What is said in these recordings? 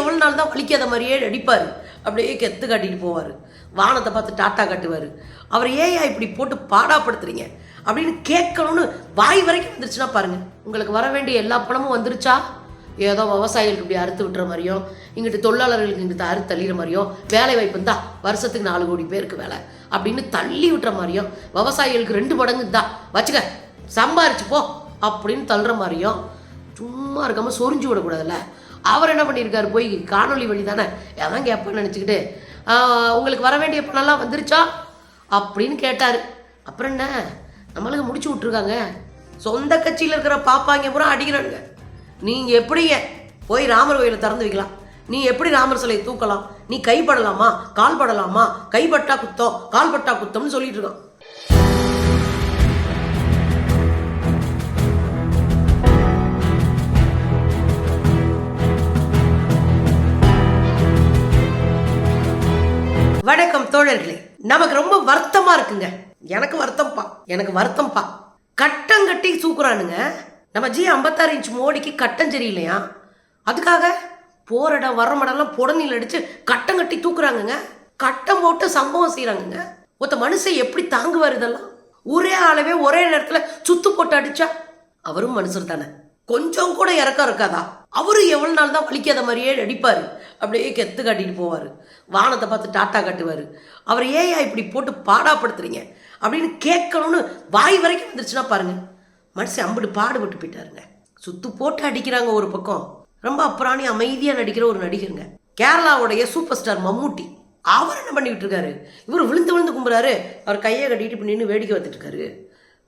எவ்வளோ நாள் தான் வலிக்காத மாதிரியே நடிப்பார். அப்படியே கெத்து காட்டிட்டு போவார். வானத்தை பார்த்து டாட்டா காட்டுவார். அவர் ஏயா இப்படி போட்டு பாடாப்படுத்துறீங்க? அப்படின்னு கேட்கணும்னு வாய் வரைக்கும் வந்துருச்சுன்னா பாருங்க. உங்களுக்கு வர வேண்டிய எல்லா பணமும் வந்துருச்சா? ஏதோ விவசாயிகளுக்கு இப்படி அறுத்து விட்டுற மாதிரியும் இங்கிட்டு தொழிலாளர்களுக்கு இங்கிட்ட அறுத்து தள்ளிற மாதிரியும் வேலை வாய்ப்பு இருந்தா வருஷத்துக்கு நாலு கோடி பேருக்கு வேலை. அப்படின்னு தள்ளி விட்டுற மாதிரியும் விவசாயிகளுக்கு ரெண்டு மடங்கு தான் வச்சுக்க சம்பாரிச்சு போ அப்படின்னு தள்ளுற மாதிரியும் சும்மா இருக்காமல் சொரிஞ்சு விடக்கூடாதுல்ல. அவர் என்ன பண்ணியிருக்காரு? போய் காணொளி வழி தானே? அதான் கேட்பேன்னு நினச்சிக்கிட்டு உங்களுக்கு வர வேண்டிய பணம்லாம் வந்துருச்சா? அப்படின்னு கேட்டார். அப்புறம் என்ன? நம்மளுக்கு முடிச்சு விட்ருக்காங்க சொந்த கட்சியில் இருக்கிற பாப்பாங்க பூரா அடிக்கிறானுங்க. நீங்கள் எப்படிங்க? போய் ராமர் கோயிலை திறந்து வைக்கலாம். நீ எப்படி ராமர் சிலையை தூக்கலாம்? நீ கைப்படலாமா? கால் படலாமா கைப்பட்டா குத்தம் கால்பட்டா குத்தம்னு சொல்லிட்டு இருக்கான். வணக்கம் தோழர்களே. நமக்கு ரொம்ப வருத்தமா இருக்குங்க. எனக்கு வருத்தம்ப்பா எனக்கு வருத்தம்ப்பா கட்டம் கட்டி தூக்குறானுங்க. நம்ம ஜி ஐம்பத்தாறு இன்ச் மோடிக்கு கட்டம் சரியில்லையா? அதுக்காக போற இடம் வர்ற மடம்லாம் புடனில் அடிச்சு கட்டம் கட்டி தூக்குறாங்கங்க. கட்டம் போட்டு சம்பவம் செய்றாங்கங்க. ஒருத்த மனுஷன் எப்படி தாங்குவார் இதெல்லாம்? ஒரே ஆளவே ஒரே நேரத்துல சுத்து போட்டு அடிச்சா? அவரும் மனுஷர் தானே. கொஞ்சம் கூட இறக்கம் இருக்காதா? அவரும் எவ்வளவு நாள் தான் வலிக்காத மாதிரியே அடிப்பாரு அப்படியே கெத்து காட்டிட்டு போவார். வானத்தை பார்த்து டாட்டா காட்டுவார். அவர் ஏயா இப்படி போட்டு பாடாப்படுத்துறீங்க? அப்படின்னு கேட்கணும்னு வாய் வரைக்கும் வந்துருச்சுன்னா பாருங்க. மனுஷன் அம்பிட்டு பாடுபட்டு போயிட்டாருங்க. சுத்து போட்டு அடிக்கிறாங்க ஒரு பக்கம். ரொம்ப அப்புறாணி அமைதியாக நடிக்கிற ஒரு நடிகருங்க. கேரளாவுடைய சூப்பர் ஸ்டார் மம்மூட்டி. அவர் என்ன பண்ணிக்கிட்டு இருக்காரு? இவர் விழுந்து விழுந்து கும்புறாரு. அவர் கையை கட்டிட்டு இப்படி நின்று வேடிக்கை வந்துட்டு இருக்காரு.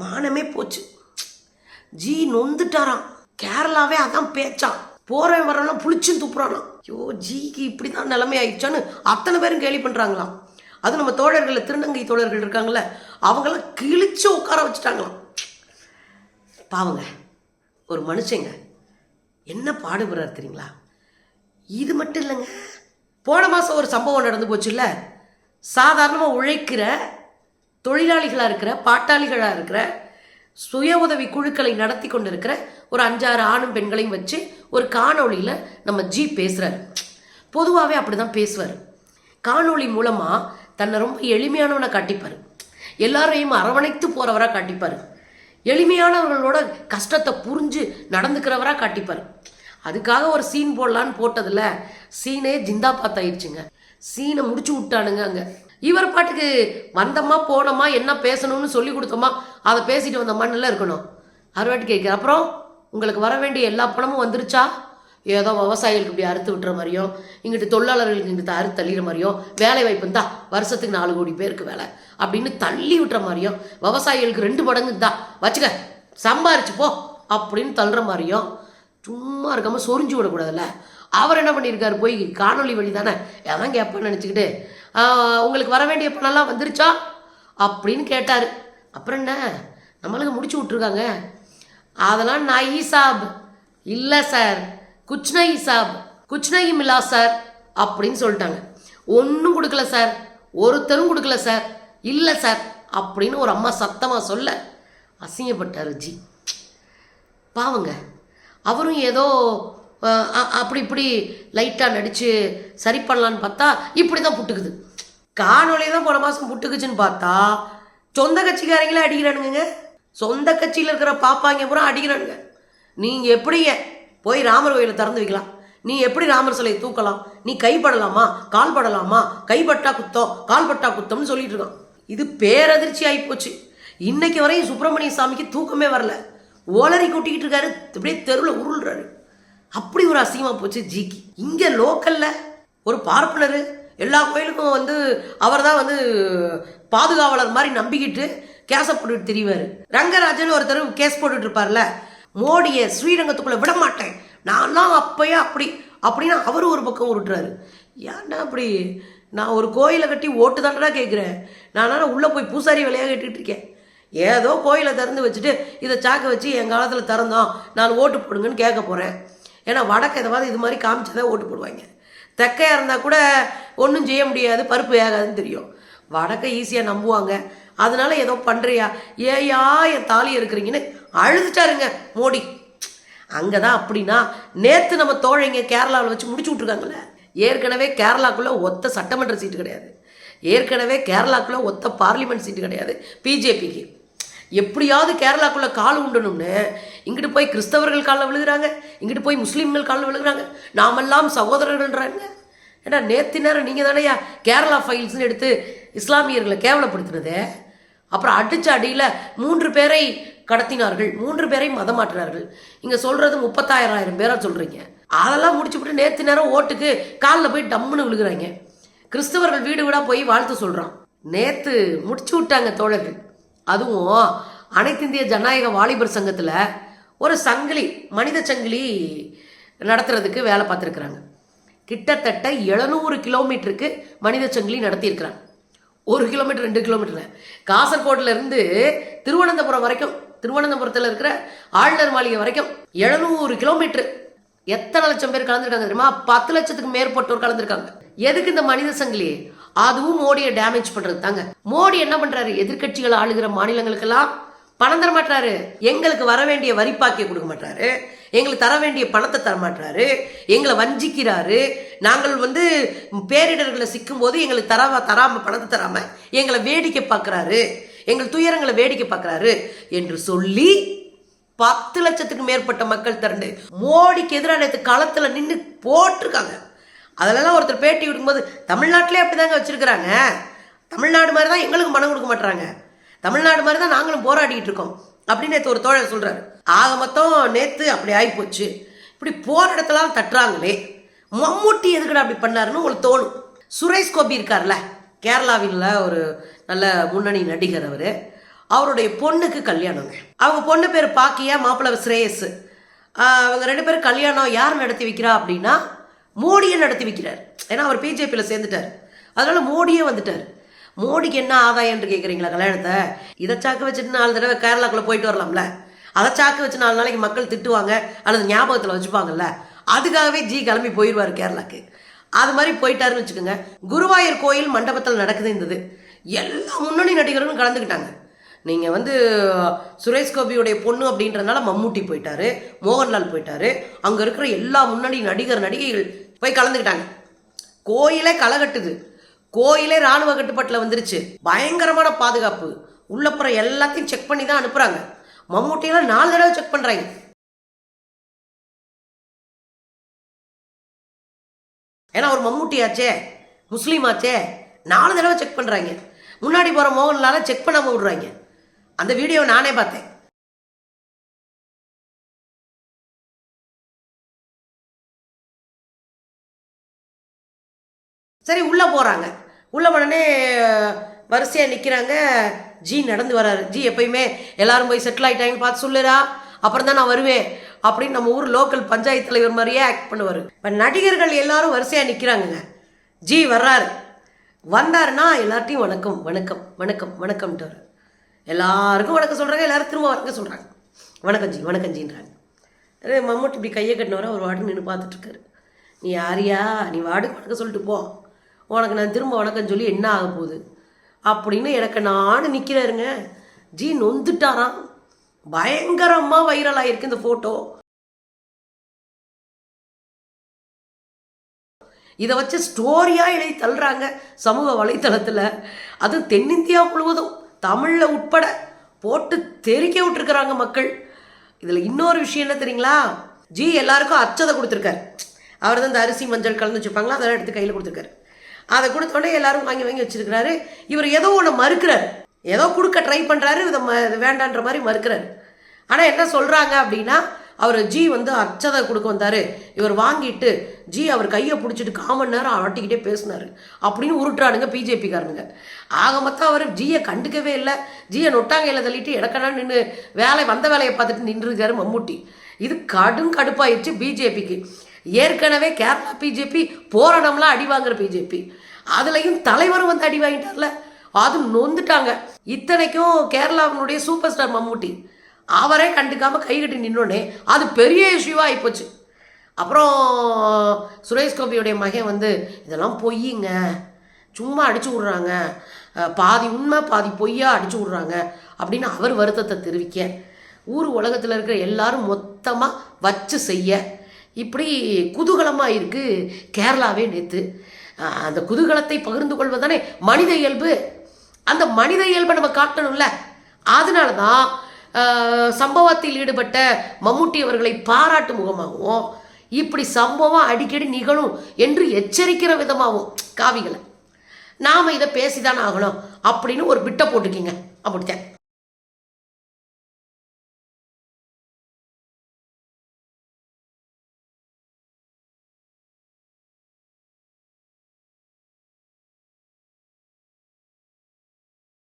மானமே போச்சு. ஜி நொந்துட்டாராம். கேரளாவே அதான் பேச்சான் போகிறவன் வரலாம் புளிச்சும் துப்புறானா? ஐயோ ஜிக்கு இப்படி தான் நிலைமை ஆயிடுச்சான்னு அத்தனை பேரும் கேலி பண்ணுறாங்களாம் அது நம்ம தோழர்கள் திருநங்கை தோழர்கள் இருக்காங்கல்ல அவங்களாம் கிழிச்சு உட்கார வச்சுட்டாங்களாம். பாவங்க ஒரு மனுஷங்க என்ன பாடுபடுறாரு தெரியுங்களா? இது மட்டும் இல்லைங்க. போன மாதம் ஒரு சம்பவம் நடந்து போச்சுல்ல? சாதாரணமாக உழைக்கிற தொழிலாளிகளாக இருக்கிற பாட்டாளிகளாக இருக்கிற சுய உதவி குழுக்களை நடத்தி கொண்டிருக்கிற ஒரு அஞ்சாறு ஆணும் பெண்களையும் வச்சு ஒரு காணொளியில் நம்ம ஜி பேசுகிறார் பொதுவாகவே அப்படி தான் பேசுவார். காணொளி மூலமாக தன்னை ரொம்ப எளிமையானவனை காட்டிப்பார். எல்லாரையும் அரவணைத்து போகிறவராக காட்டிப்பார். எளிமையானவர்களோட கஷ்டத்தை புரிஞ்சு நடந்துக்கிறவராக காட்டிப்பார். அதுக்காக ஒரு சீன் போடலான்னு போட்டதில் சீனே ஜிந்தா பார்த்தாயிடுச்சுங்க சீனை முடிச்சு விட்டானுங்க அங்கே. இவர் பாட்டுக்கு வந்தோமா போனோமா என்ன பேசணும்னு சொல்லி கொடுத்தோமா அதை பேசிட்டு வந்தோமான்னுலாம் இருக்கணும். அறுவாட்டி கேட்குற அப்புறம்? உங்களுக்கு வர வேண்டிய எல்லா பணமும் வந்துருச்சா? ஏதோ விவசாயிகளுக்கு இப்படி அறுத்து விட்டுற மாதிரியும் இங்கிட்டு தொழிலாளர்களுக்கு இங்கிட்ட அறுத்து தள்ளிற மாதிரியும் வேலை வாய்ப்பு தான் வருஷத்துக்கு நாலு கோடி பேருக்கு வேலை அப்படின்னு தள்ளி விட்டுற மாதிரியும் விவசாயிகளுக்கு ரெண்டு மடங்கு தான் வச்சுக்க சம்பாரிச்சு போ அப்படின்னு தள்ளுற மாதிரியும் சும்மா இருக்காமல் சொரிஞ்சு விடக்கூடாதுல்ல. அவர் என்ன பண்ணியிருக்காரு? போய் காணொளி வழி தானே? எதான் கேட்பேன்னு நினச்சிக்கிட்டு உங்களுக்கு வர வேண்டிய பணம்லாம் வந்துருச்சா? அப்படின்னு கேட்டார். அப்புறம் என்ன? நம்மளுக்கு முடிச்சு விட்ருக்காங்க அதெல்லாம் நஹி சாப் இல்லை சார். குச்னா ஈசாப். குச்னையும் இல்லா சார் அப்படின்னு சொல்லிட்டாங்க. ஒன்றும் கொடுக்கல சார். ஒருத்தரும் கொடுக்கல சார். இல்லை சார் அப்படின்னு ஒரு அம்மா சத்தமாக சொல்ல அசிங்கப்பட்டார் ஜி. பாவங்க. அவரும் ஏதோ அப்படி இப்படி லைட்டாக நடித்து சரி பண்ணலான்னு பார்த்தா இப்படி தான் புட்டுக்குது. காணொலி தான் போன மாதம் புட்டுக்குச்சுன்னு பார்த்தா சொந்த கட்சிக்காரங்களே அடிக்கிறானுங்க சொந்த கட்சியில் இருக்கிற பாப்பாங்க பூரா அடிக்கிறானுங்க. நீங்கள் எப்படிங்க? போய் ராமர் கோயிலை திறந்து வைக்கலாம். நீ எப்படி ராமர் சிலையை தூக்கலாம்? நீ கைப்படலாமா? கால் படலாமா? கைப்பட்டா குத்தம் கால் பட்டா குத்தம்னு சொல்லிட்டு இருக்கான். இது பேரதிர்ச்சி ஆகிப்போச்சு இன்னைக்கு வரையும் சுப்பிரமணிய சாமிக்கு தூக்கமே வரல. ஓலரை கூட்டிக்கிட்டு இருக்காரு. இப்படியே தெருவில் உருள்றாரு. அப்படி ஒரு அசிங்கமாக போச்சு ஜிக்கு இங்கே லோக்கலில் ஒரு பார்ப்பனர் எல்லா கோயிலுக்கும் வந்து அவர் தான் வந்து பாதுகாவலர் மாதிரி நம்பிக்கிட்டு கேஸை போட்டுட்டு திரிவார். ரங்கராஜன் ஒருத்தர் கேஸ் போட்டுட்டு இருப்பார்ல மோடியை ஸ்ரீரங்கத்துக்குள்ளே விட மாட்டேன். நான்லாம் அப்பயே அப்படி அப்படின்னு அவரும் ஒரு பக்கம் உருட்டுறாரு. ஏன்னா அப்படி? நான் ஒரு கோயிலை கட்டி ஓட்டு தாண்டா கேட்குறேன். நான் உள்ளே போய் பூசாரி வேலையாக கேட்டுக்கிட்டு இருக்கேன்? ஏதோ கோயிலை திறந்து வச்சுட்டு இதை சாக்க வச்சு என் காலத்தில் திறந்தோம் நான் ஓட்டு போடுங்கன்னு கேட்க போகிறேன் ஏன்னா வடக்கு எதாவது இது மாதிரி காமிச்சதான் ஓட்டு போடுவாங்க. தெக்கையாக இருந்தால் கூட ஒன்றும் செய்ய முடியாது பருப்பு ஏகாதுன்னு தெரியும். வடக்கை ஈஸியாக நம்புவாங்க. அதனால ஏதோ பண்ணுறியா ஏயா என் தாலி இருக்கிறீங்கன்னு அழுதுட்டாருங்க மோடி. அங்கே தான் அப்படின்னா நேற்று நம்ம தோழைங்க கேரளாவில் வச்சு முடிச்சு விட்ருக்காங்கல்ல ஏற்கனவே கேரளாக்குள்ளே ஒத்த சட்டமன்ற சீட்டு கிடையாது. ஏற்கனவே கேரளாக்குள்ளே ஒத்த பார்லிமெண்ட் சீட்டு கிடையாது பிஜேபிக்கு. எப்படியாவது கேரளாக்குள்ளே கால் உண்டணும்னு இங்கிட்டு போய் கிறிஸ்தவர்கள் காலில் விழுகிறாங்க இங்கிட்டு போய் முஸ்லீம்கள் காலில் விழுகிறாங்க. நாமெல்லாம் சகோதரர்கள்ன்றாங்க. ஏன்னா நேற்று நேரம் நீங்கள் தானேயா கேரளா ஃபைல்ஸ்னு எடுத்து இஸ்லாமியர்களை கேவலப்படுத்தினதே? அப்புறம் அடிச்ச அடியில் மூன்று பேரை கடத்தினார்கள். மூன்று பேரை மதம் மாற்றினார்கள் இங்கே சொல்கிறது முப்பத்தாயிரம் பேராக சொல்கிறீங்க அதெல்லாம் முடிச்சுவிட்டு நேற்று நேரம் ஓட்டுக்கு காலில் போய் டம்முன்னு விழுகிறாங்க. கிறிஸ்தவர்கள் வீடு வீடாக போய் வாழ்த்து சொல்கிறான் நேற்று முடிச்சு விட்டாங்க தோழர்கள். அதுவும் அனைத்து இந்திய ஜனநாயக வாலிபர் சங்கத்தில் ஒரு சங்கிலி மனித சங்கிலி நடத்துறதுக்கு வேலை பார்த்துருக்குறாங்க. கிட்டத்தட்ட எழுநூறு கிலோமீட்டருக்கு மனித சங்கிலி நடத்தியிருக்கிறாங்க. ஒரு கிலோமீட்டர் ரெண்டு கிலோமீட்டரில். காசர்கோட்டிலேருந்து திருவனந்தபுரம் வரைக்கும் திருவனந்தபுரத்தில் இருக்கிற ஆளுநர் மாளிகை வரைக்கும் எழுநூறு கிலோமீட்டர். எத்தனை லட்சம் பேர் கலந்துருக்காங்க தெரியுமா? பத்து லட்சத்துக்கு மேற்பட்டோர் கலந்துருக்காங்க. எதுக்கு இந்த மனித சங்கிலி? அதுவும் மோடியை டேமேஜ் பண்ணுறது தாங்க. மோடி என்ன பண்றாரு? எதிர்க்கட்சிகள் ஆளுகிற மாநிலங்களுக்கெல்லாம் பணம் தர மாட்டாரு எங்களுக்கு வர வேண்டிய வரிப்பாக்கிய கொடுக்க மாட்டாரு எங்களுக்கு தர வேண்டிய பணத்தை தர மாட்டாரு எங்களை வஞ்சிக்கிறாரு. நாங்கள் வந்து பேரிடர்களை சிக்கும் போது எங்களுக்கு தராம தராம பணத்தை தராம எங்களை வேடிக்கை பார்க்குறாரு எங்கள் துயரங்களை வேடிக்கை பார்க்குறாரு என்று சொல்லி பத்து லட்சத்துக்கு மேற்பட்ட மக்கள் திரண்டு மோடிக்கு எதிராக நேற்று நின்று போட்டிருக்காங்க. அதிலெல்லாம் ஒருத்தர் பேட்டி விடும்போது தமிழ்நாட்டிலே அப்படிதாங்க வச்சிருக்கிறாங்க. தமிழ்நாடு மாதிரி தான் எங்களுக்கு மனம் கொடுக்க மாட்டாங்க தமிழ்நாடு மாதிரி தான் நாங்களும் போராடிட்டு இருக்கோம். அப்படின்னு நேற்று ஒரு தோழர் சொல்கிறாரு ஆக மொத்தம் நேற்று அப்படி ஆகிப்போச்சு இப்படி போராடத்தெல்லாம் தட்டுறாங்களே. மம்முட்டி எதுக்குடா அப்படி பண்ணாருன்னு உங்களுக்கு தோணும். சுரேஷ் கோபி இருக்கார்ல கேரளாவில் ஒரு நல்ல முன்னணி நடிகர் அவர். அவருடைய பொண்ணுக்கு கல்யாணங்க அவங்க பொண்ணு பேர் பாக்கியா மாப்பிள்ளை ஸ்ரேயஸ். அவங்க ரெண்டு பேரும் கல்யாணம் யார் நடத்தி வைக்கிறா அப்படின்னா மோடியை நடத்தி வைக்கிறார். ஏன்னா அவர் பிஜேபியில் சேர்ந்துட்டார். அதனால மோடியே வந்துட்டார். மோடிக்கு என்ன ஆதாயம் என்று கேட்குறீங்களா கல்யாணத்தை? இதை சாக்கு வச்சுட்டு நாலு தடவை கேரளாக்குள்ளே போயிட்டு வரலாம்ல. அதை சாக்கு வச்சு நாலு நாளைக்கு மக்கள் திட்டுவாங்க அல்லது ஞாபகத்தில் வச்சுப்பாங்கல்ல. அதுக்காகவே ஜி கிளம்பி போயிடுவார் கேரளாக்கு. அது மாதிரி போயிட்டாருன்னு வச்சுக்கோங்க. குருவாயூர் கோயில் மண்டபத்தில் நடக்குது இருந்தது எல்லா முன்னணி நடிகர்களும் கலந்துக்கிட்டாங்க. நீங்கள் வந்து சுரேஷ் கோபியுடைய பொண்ணு அப்படின்றதுனால மம்மூட்டி போயிட்டாரு மோகன்லால் போயிட்டாரு. அங்கே இருக்கிற எல்லா முன்னணி நடிகர் நடிகைகள் போய் கலந்துக்கிட்டாங்க. கோயிலே களை கட்டுது. கோயிலே ராணுவ கட்டுப்பாட்டில் வந்துருச்சு. பயங்கரமான பாதுகாப்பு. உள்ளப்புற எல்லாத்தையும் செக் பண்ணி தான் அனுப்புகிறாங்க மம்மூட்டியெல்லாம் நாலு தடவை செக் பண்ணுறாங்க ஏன்னா ஒரு மம்மூட்டியாச்சே முஸ்லீம் ஆச்சே நாலு தடவை செக் பண்ணுறாங்க முன்னாடி போகிற மோகன்லால செக் பண்ணாமல் விடுறாங்க. அந்த வீடியோவை நானே பார்த்தேன். சரி உள்ளே போகிறாங்க உள்ள உடனே வரிசையாக நிற்கிறாங்க ஜி நடந்து வராரு. ஜி எப்பயுமே எல்லாரும் போய் செட்டில் ஆகிட்டாங்கன்னு பார்த்து சொல்லுறா அப்புறம் தான் நான் வருவேன் அப்படின்னு நம்ம ஊர் லோக்கல் பஞ்சாயத்து தலைவர் மாதிரியே ஆக்ட் பண்ணுவார். இப்போ நடிகர்கள் எல்லாரும் வரிசையாக நிற்கிறாங்கங்க ஜி வர்றாரு. வந்தாருன்னா எல்லார்ட்டையும் வணக்கம் வணக்கம் வணக்கம் வணக்கம்ட்டார் எல்லாருக்கும் வணக்கம் சொல்கிறாங்க எல்லாரும் திரும்ப வணக்கம் சொல்கிறாங்க வணக்கம் ஜி வணக்கம் ஜின்றாங்க மம்மூட்டி மம்முட்டி இப்படி கையை கட்டினவரை ஒரு வாட்டு நின்று பார்த்துட்ருக்காரு நீ யாரியா? நீ வாடுக்கு வணக்கம் சொல்லிட்டு போ. உனக்கு நான் திரும்ப வணக்கம் சொல்லி என்ன ஆக போகுது? அப்படின்னு எனக்கு நானும் நிற்கிறாருங்க ஜி நொந்துட்டாராம் பயங்கரமாக வைரல் ஆகிருக்கு இந்த ஃபோட்டோ இதை வச்சு ஸ்டோரியாக எழுதி தள்ளுறாங்க சமூக வலைத்தளத்தில். அதுவும் தென்னிந்தியா முழுவதும் தமிழில் உட்பட போட்டு தெறிக்க விட்டுருக்குறாங்க மக்கள். இதில் இன்னொரு விஷயம் என்ன தெரியுங்களா? ஜி எல்லாருக்கும் அச்சதை கொடுத்துருக்காரு. அவர் தான் இந்த அரிசி மஞ்சள் கலந்து வச்சுருப்பாங்களா அதெல்லாம் எடுத்து கையில் கொடுத்துருக்காரு. அதை கொடுத்தோடனே எல்லாரும் வாங்கி வாங்கி வச்சிருக்கிறாரு. இவர் ஏதோ ஒன்று மறுக்கிறாரு. ஏதோ கொடுக்க ட்ரை பண்ணுறாரு இதை ம வேண்டான்ற மாதிரி மறுக்கிறாரு. ஆனால் என்ன சொல்கிறாங்க அப்படின்னா அவர் ஜி வந்து அச்சதை கொடுக்க வந்தார். இவர் வாங்கிட்டு ஜி அவர் கையை பிடிச்சிட்டு காமன் நேரம் ஆட்டிக்கிட்டே பேசினார். அப்படின்னு உருட்டுறானுங்க பிஜேபிக்காரனுங்க ஆக மொத்தம் அவர் ஜியை கண்டுக்கவே இல்லை. ஜியை நொட்டாங்கையில் தள்ளிட்டு இடக்கடா நின்று வேலை வந்த வேலையை பார்த்துட்டு நின்றுருக்காரு மம்முட்டி. இது கடும் கடுப்பாயிடுச்சு பிஜேபிக்கு. ஏற்கனவே கேரளா பிஜேபி போராடம்லாம் அடி வாங்குற பிஜேபி. அதுலேயும் தலைவரும் வந்து அடி வாங்கிட்டார்ல. அது நொந்துட்டாங்க. இத்தனைக்கும் கேரளாவினுடைய சூப்பர் ஸ்டார் மம்முட்டி அவரே கண்டுக்காம கை கட்டி நின்னோடனே அது பெரிய இஷ்யூவாக ஆகிப்போச்சு அப்புறம் சுரேஷ் கோபியுடைய மகன் வந்து இதெல்லாம் பொய்யுங்க. சும்மா அடிச்சு விட்றாங்க. பாதி உண்மை பாதி பொய்யா அடிச்சு விட்றாங்க. அப்படின்னு அவர் வருத்தத்தை தெரிவிக்க ஊர் உலகத்தில் இருக்கிற எல்லாரும் மொத்தமாக வச்சு செய்ய இப்படி குதூகலமாக இருக்குது கேரளாவே நேற்று அந்த குதூகலத்தை பகிர்ந்து கொள்வதானே மனித இயல்பு? அந்த மனித இயல்பை நம்ம காட்டணும்ல. அதனால தான் சம்பவத்தில் ஈடுபட்ட மம்முட்டி அவர்களை பாராட்டு முகமாகவும் இப்படி சம்பவம் அடிக்கடி நிகழும் என்று எச்சரிக்கிற விதமாகவும் காவிகளை. நாம் இதை பேசிதான் ஆகணும் அப்படின்னு ஒரு பிட்டை போட்டுக்கிங்க அப்படித்தான்.